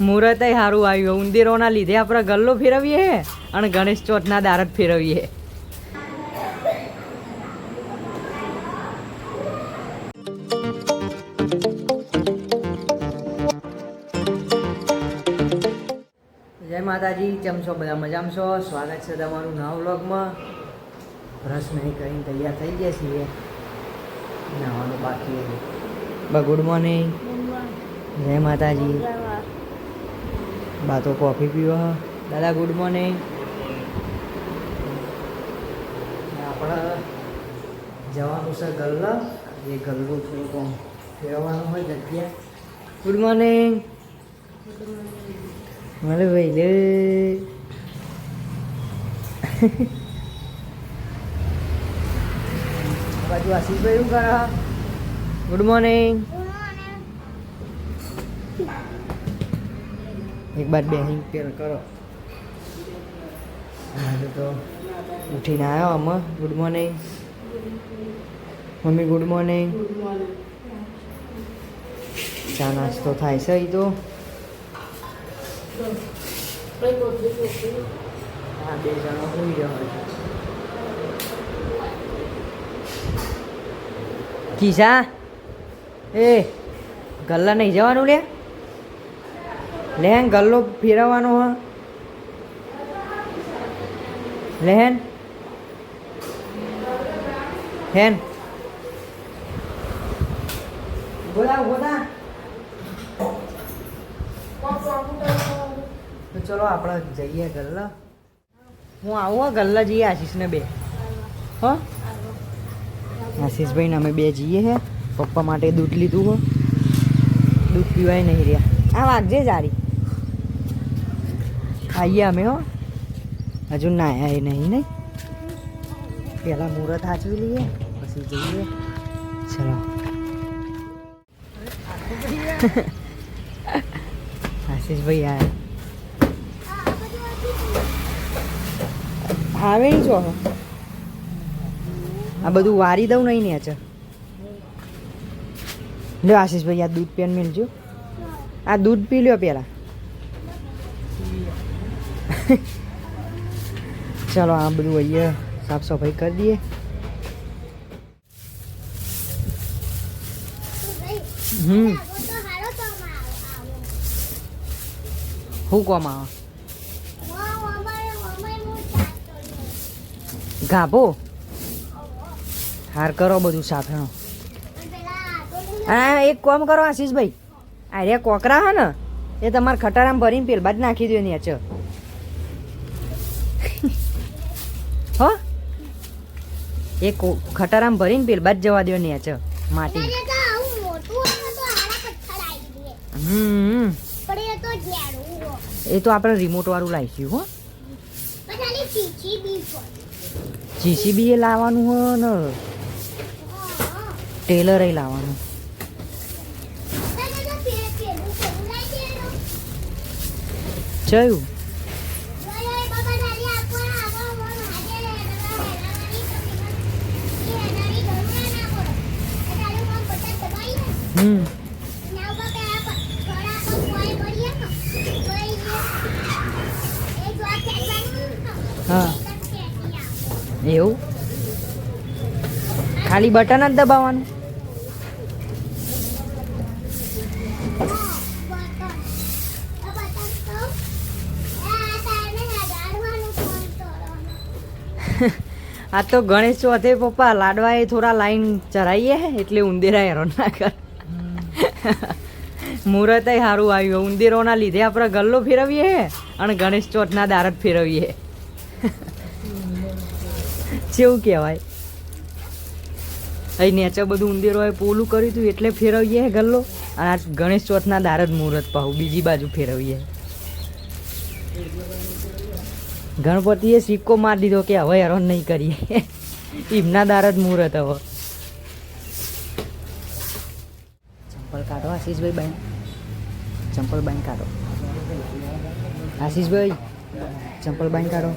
મુહૂર્ત સારું આવ્યું. ઉંદીરોના લીધે આપણે ગલ્લો ફેરવીએ હે અને ગણેશ ચોથના દારત ફેરવીએ. જય માતાજી કેમ છો? બધા મજામાં છો? સ્વાગત છે તમારું નવા વ્લોગમાં. બ્રશ નહીં કરીને તૈયાર થઈ ગયા છીએ. નાવાનું બાકી છે. ગુડ મોર્નિંગ જય માતાજી. બા તો કોફી પીવા. દાદા ગુડ મોર્નિંગ આપણે જવાનું છે ગલ્લા. એ ગલ્લું થોડું આમ ફેરવવાનું હોય જગ્યા. ગુડ મોર્નિંગ મારે ભાઈ લે. બાજુ આશીષભાઈ શું કરે? ગુડ મોર્નિંગ એક બાર બેહિંગ પેર કરો આજે તો ઉઠીને આવ્યો આમાં good morning mummy good morning ચા નાસ્તો થાય છે એ તો હા બે એ ગલ્લા નહીં જવાનું લે લેહન, ગલ્લો ફેરવવાનો હા. લેહન. હેન. બોલા. બોલા ચલો આપણે જઈએ ગલ્લા. હું આવું ગલ્લા જઈએ, આશીષને બે. હો? આશીષભાઈ ને અમે બે જઈએ હે. પપ્પા માટે દૂધ લીધું હો. દૂધ પીવાય નહીં રહ્યા. આ વાગજે જારી. આવીએ અમે હો. હજુ ના આવ્યા એ નહીં નહીં પહેલાં મુહૂર્ત સાચવી લઈએ, પછી જઈએ. ચલો. આશીષભાઈ આ આવે છો આ બધું વારી દઉં નહીં ને અચ્છા લ્યો આશીષભાઈ, આ દૂધ પેન મેળજો આ દૂધ પી લ્યો પેલા. ચલો આ બધું અહીંયા સાફ સફાઈ કરી દઈએ. હમ. શું કોમ આવે? ગાભો? હાર કરો બધું સાફેણો હા એક કોમ કરો આશીષભાઈ. આ રે કોકરા હે ને? એ તમારે ખટારામાં ભરીને પેલ બાદ નાખી દો એની ચો એ ખટારામ ભરીને પેલ બાદ જવા દો ને ચો માટી. હમ. એ તો આપણે રિમોટ વાળું લાવીશું હો. જીસીબી એ લાવવાનું હો ને. ટેલર એ લાવવાનું. ચયું? હમ. હા. એવું? ખાલી બટન જ દબાવવાનું? આ તો ગણેશ ચોથે પપ્પા, લાડવા એ થોડા લાઈન ચરાઈએ એટલે ઉંદેરા હેરાન ના કર. મુહૂર્ત સારું આવ્યું. ઉંદેરોના લીધે આપણે ગલ્લો ફેરવીએ અને ગણેશ ચોથના દારત ફેરવીએ. જેવું કહેવાય. અહીં નેચે બધું ઉંદેરોએ પોલું કર્યું હતું એટલે ફેરવીએ ગલ્લો. અને આ ગણેશ ચોથના દાર જ મુહૂર્ત પાહું. બીજી બાજુ ફેરવીએ. ગણપતિએ સિક્કો મારી દીધો કે હવે હેરાન નહીં કરીએ. એમના દાર જ મુહૂર્ત હવે. Asis Boy Bang. Jempol Bang Karo. Asis Boy. Jempol Bang Karo.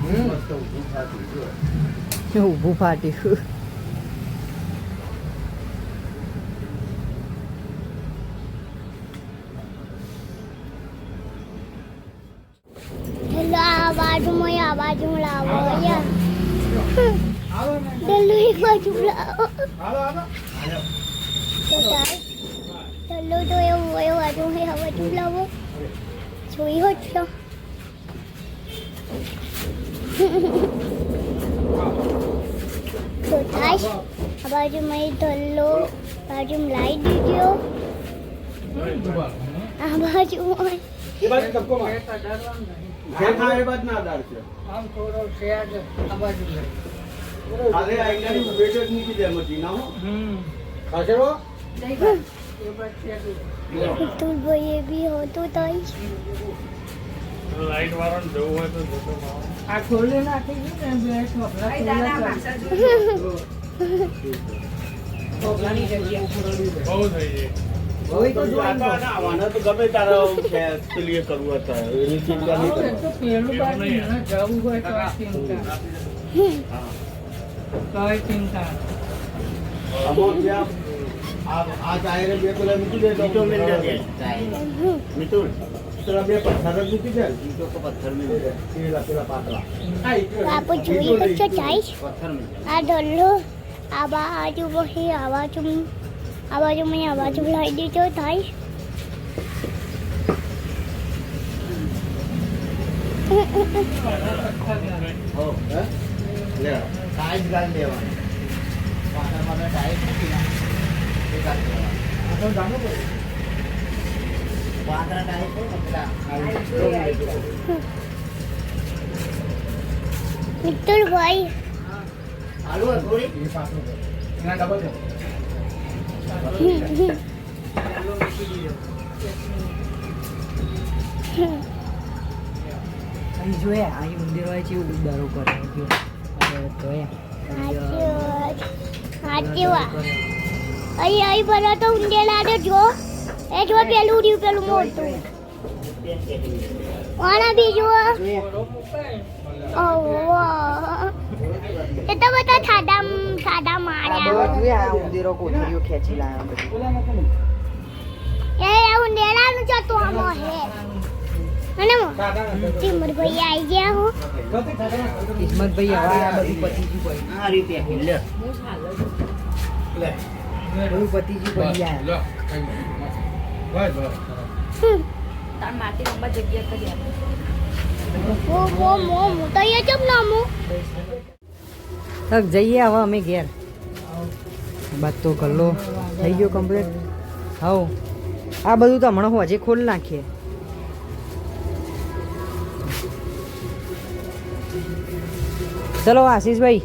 Hmm. તમે જોવા હમણાં ના લગતે ઊભું હેલો આ આ બાજુ હેલો એક બાજુ તો એવું એ બાજુ એ આ બાજુ લાવો જોઈ હોત તો તો થાય આ બાજુમાં એ ધલ્લો બાજુમાં લાવી દીધો આ બાજુમાં આમ થોડો શેડ આ બાજુ લે. હમ તું ભાઈ એ બી હોતું તઈ. લાઈટ વાળો જવું હોય તો જતો આ ખોલી નાખી છે ને બે ઠોકરા મિતુલ બાપુ જોઈ પથ્થર આ ઢોલો આ બાજુ પછી આ બાજુ આ બાજુ મેં આ બાજુ લાવી દીધો થાય હો હે લે સાઈઝ ગાળ દેવાની પાતળા પાતળા ટાઈટ મૂકી ના એ ગાળ દેવાની આ તો જાણવું પડે. પાતળા ટાઈટ હોય ને પેલા મિત્તુલ ભાઈ આલુ હોય થોડી. એના ડબલ છે. મૂકી દીધો. અહીં જોયા અહીં ઉંદર હોય છે એવું ઉદારો કરે. જોયા અહીં અહીં બધા તો ઊંડેલા તો જો. એ જો પેલું રહ્યું પેલું મોટું. આના બી જો ઓહો એ તો બધા સાદા સાદા માળ્યા આ ઉંદરો કોથળીઓ ખેંચી લાયા બધું એ ઊંડેલાનું જતું આમાં હે અને ચીમર ભાઈ આવી ગયા હું કિસ્મતભાઈ હવે આ બધી પતી ગયું ભાઈ આ રીતે લે લે બધું પતી ગયું ભાઈ આ લે ભાઈ નહીં. બસ, કરી આપો મો મો મો તો એ ચમ ના મો તક જઈએ હવે અમે ઘેર. બાદ તો ગલ્લો થઈ ગયો કમ્પ્લીટ હવ. આ બધું તો હમણાં હું હજે ખોલ નાખીએ. ચલો આશીષભાઈ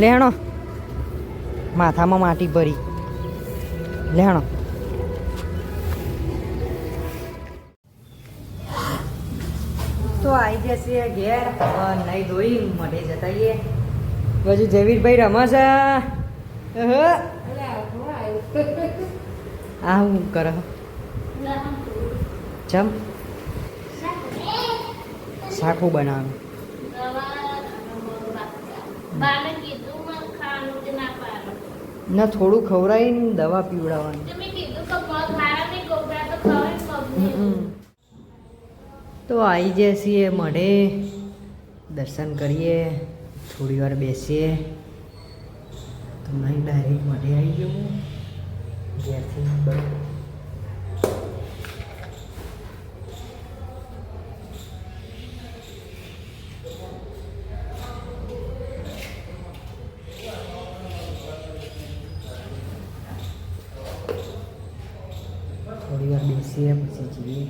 લેણો. માથામાં માટી ભરી. લેણો. તો આવી ઘેર નહીં ધોઈ મઢે જતા આવીએ. બાજુ જવીરભાઈ રમાશા અહં. આ હું કર? ચમ સાખું બનાવવાનું બાને કીધું મને ખાવાનું જ ના ના થોડું ખવડાવીને દવા પીવડાવવાની. તો આવી જઈએ છીએ મઢે દર્શન કરીએ, થોડી વાર બેસીએ. તો નહીં ડાયરેક્ટ મળે આવી જવું ઘેરથી બરાબર થોડી વાર બેસીએ પછી જઈએ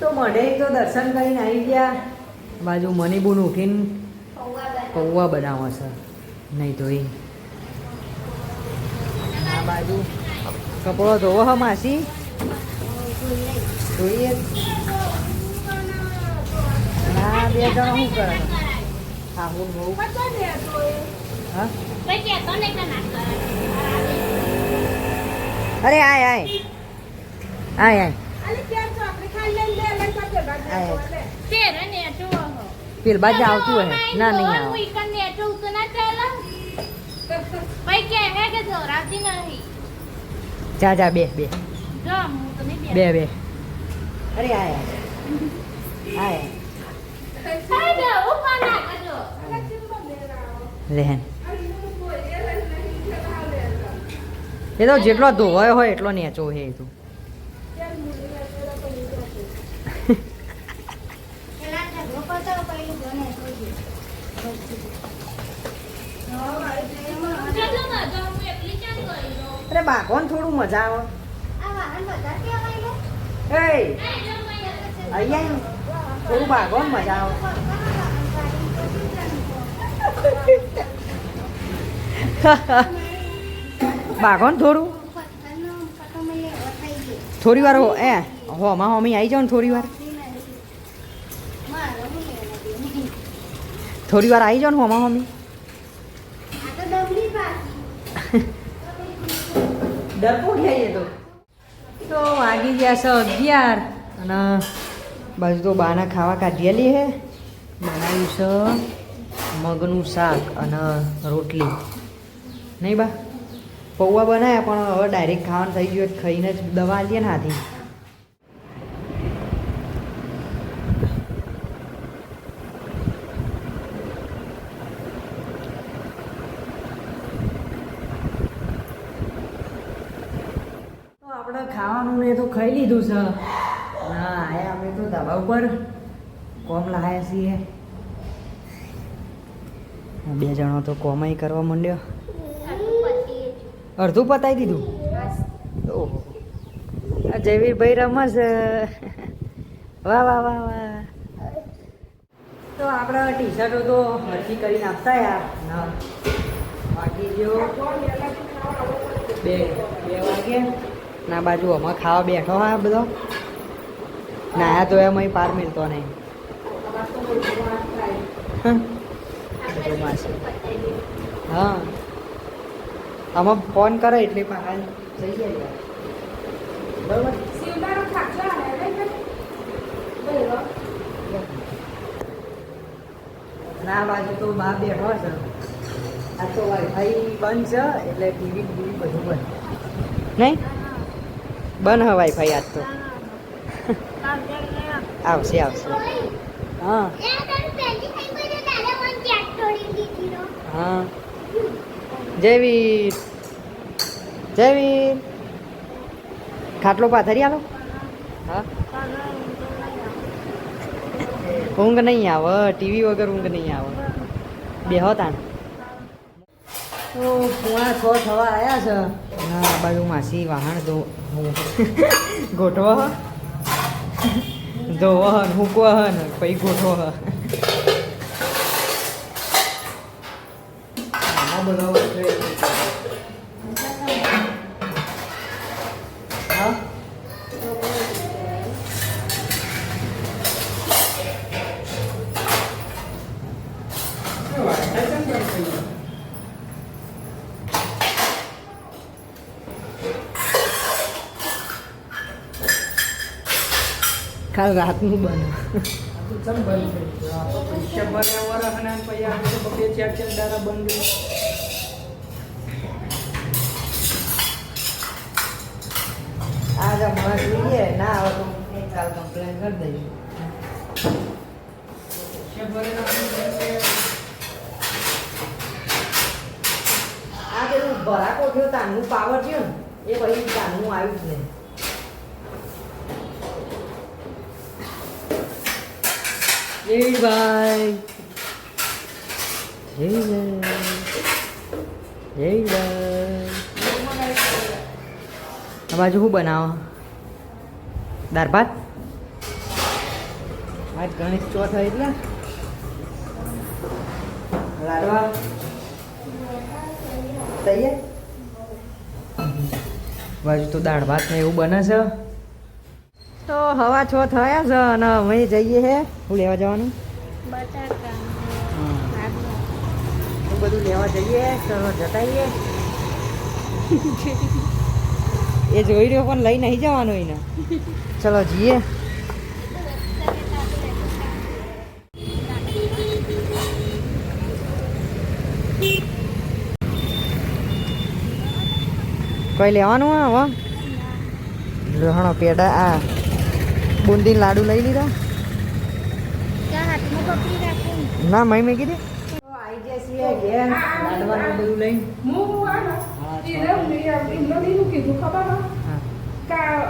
તો મળે તો દર્શન કરીને આવી ગયા. બાજુ મનીબુન ઉઠીને પૌવા બનાવવા છે. નહીં તો એ. બાજુ કપડો ધોવો હ માસી. જોઈએ. ના બે જણા શું કરે? સાબુન બહુ. હા. અરે આય આય. આય આય. પેલ બાજુ આવતું હે ના નહીં આવે. ઈકન તો ના ચાલે. ભાઈ કે હે કે જોરાતી નહીં. જા જા બે બે. જો હું તો નહીં બે બે. અરે આયા. આય. એ તો જેટલો ધોવાયો હોય એટલો નેચો હે તો પેલા ઝઘડો કરતો પછી જોને જોજે. કેટલો મજા હું એકલી કેમ ગઈ લો? અરે બાકોન થોડું મજા આવે? એ. અહીંયા થોડું બાકોન મજા આવે બાકોન થોડું થોડી વાર એ હોમાં હોમી આવી જાઓ ને થોડી વાર થોડી વાર આવી જાઓ ને હોમાં હોમી ડરપો ગયા તો. તો વાગી ગયા છે અગિયાર અને બાજુ તો બાના ખાવા કાઢીએલી હે. બનાવ્યું છે મગનું શાક અને રોટલી. નહીં બા? પૌવા બનાવ્યા પણ હવે ડાયરેક્ટ ખાવાનું થઈ ગયું ખાઈને જ દવા આલીએ ને હાથી તો આપણે ખાવાનું ને તો ખાઈ લીધું છે. ના, આયા અમે તો ધાબા ઉપર કોમ લાયા છીએ. બે જણો તો કોમાઈ કરવા માંડ્યો. અડધું પતાવી દીધું? ઓહો. આ જયવીરભાઈ વાહ વાહ વાહ વાહ. તો આપણા ટી શર્ટો તો હરખી કરીને આપતા યાર. બાકી જો બે બે વાગે ના બાજુ અમાર ખાવા બેઠો હા બધો. નાયા તો એમ પાર મિલતો નહીં. હા. આમાં ફોન કરે એટલે પાછા થઈ જાય બરોબર? ના બાજુ તો બા બેઠો છે આ તો વાઈફાઈ બંધ છે, એટલે ટીવી ટીવી બધું બંધ. નહીં? બંધ હે ભાઈ આજ તો. આવશે આવશે. હા. હા. જયવીર જયવીર ખાટલો પાથરી આલો? હા. ઊંઘ નહીં આવે, ટીવી વગર ઊંઘ નહીં આવે. બેહો તાણ. તો પોણા છ થવા આવ્યા છે આ બાજુ માસી વાહણ ધો ગોઠવો હ ધોવો હન મૂકવો હન પછી ગોઠવો હ બધો વચ્ચે હા કાલ રાતનું બને ચમ બંધ થઈ ગયો આ તો પૈસા ભર્યા વરસના ને પછી આપણે તો બે ચાર ચાર દાડા બંધ રહે. આજે હમણાં જોઈએ, ના આવે તો કાલ કમ્પ્લેન કરી દઈશ આ પેલું ભરાકો થયો તાનું પાવર થયો ને, એ પછી તાનું આવ્યું જ નહીં જયભાઈ જયભાઈ જયભાઈ આ બાજુ શું બનાવો? દાળ ભાત? આજ ગણેશ ચોથ હોય એટલે. લાડવા. તૈયાર? બાજુ તો દાળ ભાત ને એવું બને છે. તો હવા છો થયા છે અને અમે જઈએ હે. શું લેવા જવાનું? બટાકા. બધું લેવા જઈએ તો જતાઈએ. એ જોઈ રહ્યો પણ લઈ નહીં જવાનું એને. ચલો જઈએ. કઈ લેવાનું હવે લહણો પેડા આ. બુંદી લાડુ લઈ લીધા. ના મય મેં કીધી.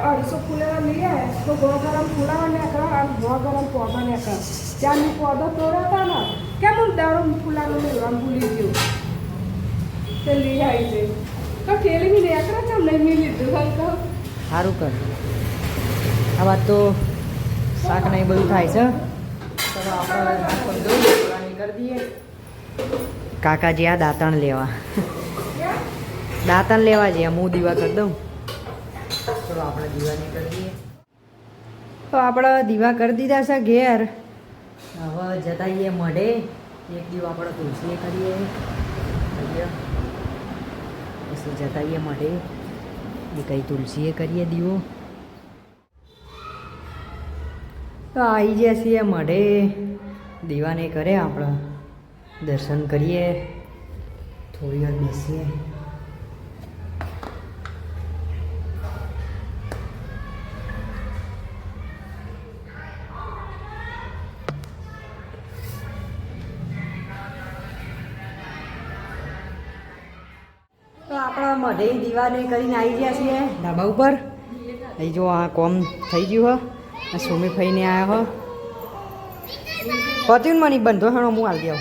અઢીસો ફૂલેલા લઈ તો ગો ગરમ ફૂલાવા કર અને ગો ગરમ પોદા કર ત્યાંની પોદો તોડાતા ને. કેમ હું દારૂ ફૂલાનું લેવાનું ભૂલી ગયું? તે લઈ આવી તો ઠેલી બી નીકળે છે નહીં મેં લીધું હલકા સારું કર. આ વાત તો શાક ને બધું થાય છે. ચલો આપણે કાકાજી આ દાંતણ લેવા. દાંતણ લેવા જઈએ હું દીવા કરી દઉં. ચલો આપણે દીવાની કરી દઈએ. તો આપણે દીવા કરી દીધા છે ઘેર. હવે જતા આવીએ મઢે. એક દીવો આપણે તુલસીએ કરીએ. પછી જતા આવીએ મઢે. એ કઈ તુલસીએ કરીએ દીવો. તો આવી ગયા છીએ મઢે દીવાને કરે આપણે. દર્શન કરીએ. થોડી વાર બેસીએ. આપણા મઢે દીવાને કરીને આવી ગયા છીએ ધાબા ઉપર. અહીં જો આ કોમ થઈ ગયું હ. આ સુમી ફઈને આવ્યો હો. પત્યું ને મને બંધો હેણો હું આવી ગયો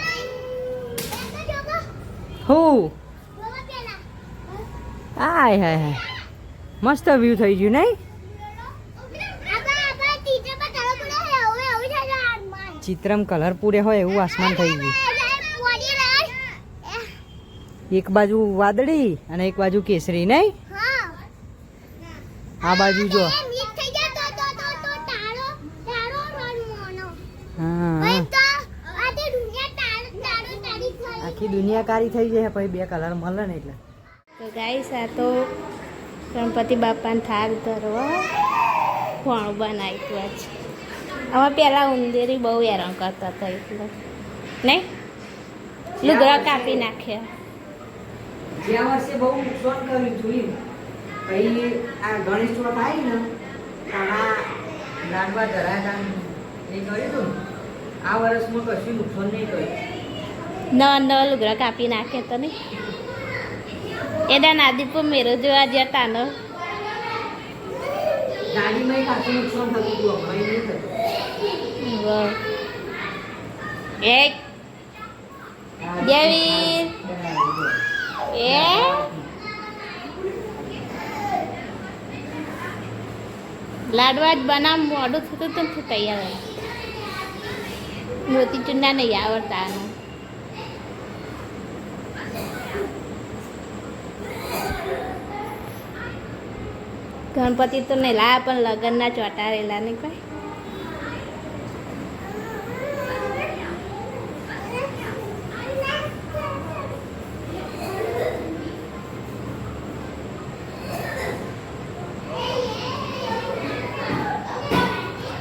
હું? આય હાય હાય. મસ્ત વ્યૂ થઈ ગયું નહીં ચિત્રમ કલર પૂરે હોય એવું આસમાન થઈ ગયું. એક બાજુ વાદળી અને એક બાજુ કેસરી નહીં આ બાજુ જો. આખી દુનિયા કારી થઈ જાય પછી બે કલર મળે ને એટલે. તો ગાઈસ આ તો ગણપતિ બાપાને થાળ ધરવા ફોણ બનાવ્યું છે. આમાં પહેલાં ઉંદેરી બહુ હેરાન કરતા હતા એટલે. નહીં? લુગડા કાપી નાખ્યા. ગયા વર્ષે બહુ નુકસાન કર્યું જોયું પછી આ ગણેશ ચોથ આવી ને તારા ધરાતા એ કર્યું હતું આ વર્ષમાં કશું નુકસાન નહીં કર્યું નવા નવા લુગડા કાપી નાખે તો નહીં. એના નાદીપુર મેરો જોવા જતા ને ગાડીમાં કાચું નુકસાન થતું હતું અમારે નહીં થતું. એક દેવી એ? લાડવા જ બનાવ મોડું થતું હતું તૈયાર મોતી ચૂંડા નહીં આવડતા આનું. ગણપતિ તો નહીં લાયા પણ લગ્નના ચોટારેલા નહીં કોઈ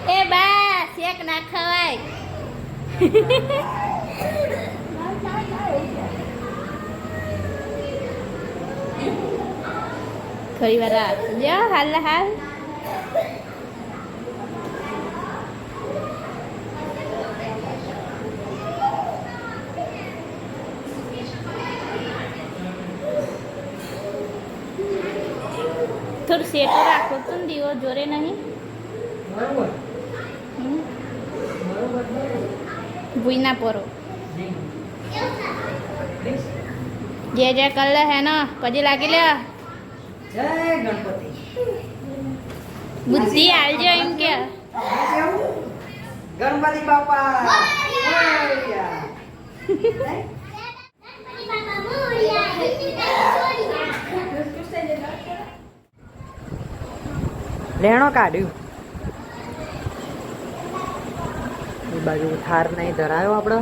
એ બા શેક ના ખવાય થોડી વાર જો હાલ હાલ. થોડું સેટો રાખો તો દીવો જોરે નહીં. બરોબર. બરોબર ભૂઈ ના પરો. જે જે કર હે ને પછી લાગી લે. જય ગણપતિ. બુદ્ધિ આવજો એમ કે. ગણપતિ બાપા. રેણો કાઢ્યું. એ બાજુ થાર નહીં ધરાયો આપણો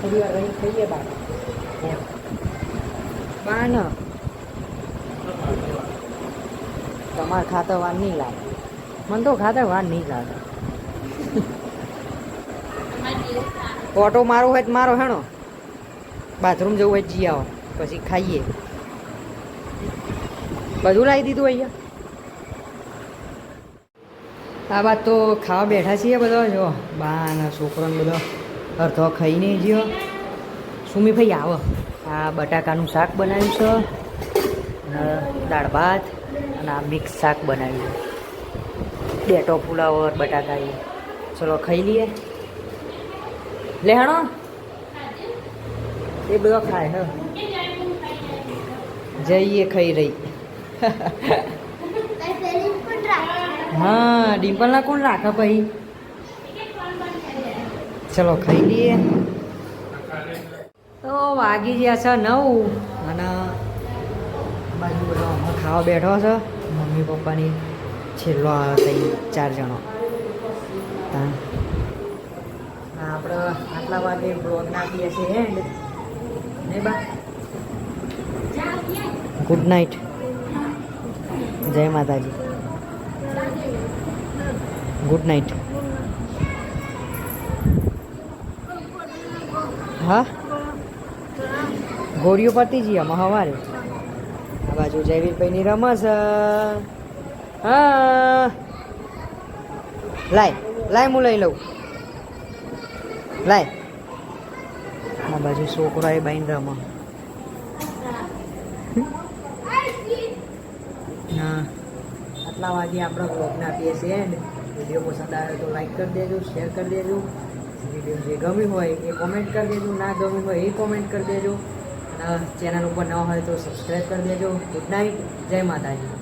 થોડી વાર રહી બા ન તમારે ખાતર વાર નહીં લાગે. મને તો ખાતર વાર નહીં લાગે. ઓટો મારો હોય તો મારો હેણો. બાથરૂમ જવું હોય જી આવો. પછી ખાઈએ. બધું લાવી દીધું અહીંયા. આ વાત તો ખાવા બેઠા છીએ બધા, જો બા અને છોકરોને બધો અડધો ખાઈને જ્યો સુમીભાઈ આવો. આ બટાકાનું શાક બનાવ્યું છે, અને દાળ ભાત, અને આ મિક્સ શાક બનાવ્યું. બેટો ફુલાવર બટાકા એ. ચલો ખાઈ લઈએ. લેણો એ બધો ખાય, હ. જઈએ ખાઈ રહી. હા, ડિમ્પલના કોણ રાખે ભાઈ? ચલો, ખાઈ લઈએ. તો વાગી ગયા છે નવ અને બાજુ બધો ખાવા બેઠો છે. મમ્મી પપ્પાની છેલ્લો આવે તઈ ચાર જણો. આપણે આટલા વાગે બ્લોગ નાખીએ છીએ એન્ડ ને બા? ગુડ નાઇટ જય માતાજી. ગુડ નાઇટ હા? ગોળીઓ પરથી જઈએ અમે સવારે આ બાજુ જયવીરભાઈની રમસ હા. લાય લાય હું લઈ લઉં. લાય. આ બાજુ છોકરા એ બાઈને રમા. ના. આટલા વાગે આપણે બ્લોગને આપીએ છીએ વીડિયો પસંદ આવે તો લાઈક કરી દેજો શેર કરી દેજો. વીડિયો જે ગમ્યું હોય એ કોમેન્ટ કરી દેજો, ના ગમ્યું હોય એ કોમેન્ટ કરી દેજો. અને ચેનલ ઉપર ન હોય તો સબસ્ક્રાઈબ કરી દેજો. ગુડ નાઇટ જય માતાજી.